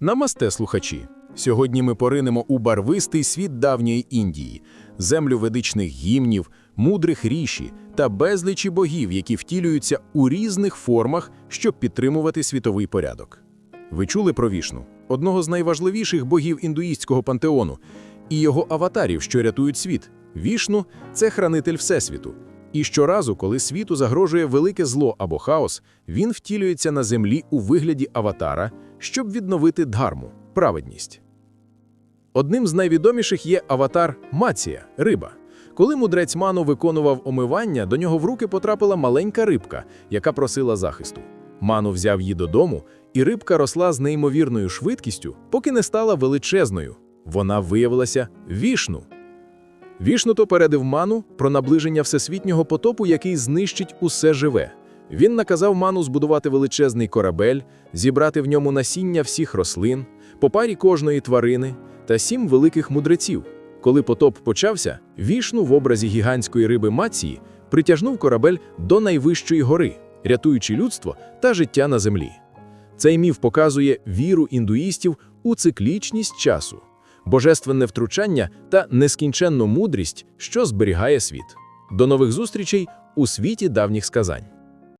Намасте, слухачі! Сьогодні ми поринемо у барвистий світ давньої Індії, землю ведичних гімнів, мудрих ріші та безлічі богів, які втілюються у різних формах, щоб підтримувати світовий порядок. Ви чули про Вішну, одного з найважливіших богів індуїстського пантеону, і його аватарів, що рятують світ. Вішну це хранитель Всесвіту. І щоразу, коли світу загрожує велике зло або хаос, він втілюється на землі у вигляді аватара, щоб відновити дхарму праведність. Одним з найвідоміших є аватар Мація риба. Коли мудрець Ману виконував омивання, до нього в руки потрапила маленька рибка, яка просила захисту. Ману взяв її додому, і рибка росла з неймовірною швидкістю, поки не стала величезною. Вона виявилася вішну. Вішну попередив Ману про наближення всесвітнього потопу, який знищить усе живе. Він наказав Ману збудувати величезний корабель, зібрати в ньому насіння всіх рослин, по парі кожної тварини та сім великих мудреців. Коли потоп почався, вішну в образі гігантської риби Мації притягнув корабель до найвищої гори, рятуючи людство та життя на землі. Цей міф показує віру індуїстів у циклічність часу, божественне втручання та нескінченну мудрість, що зберігає світ. До нових зустрічей у світі давніх сказань.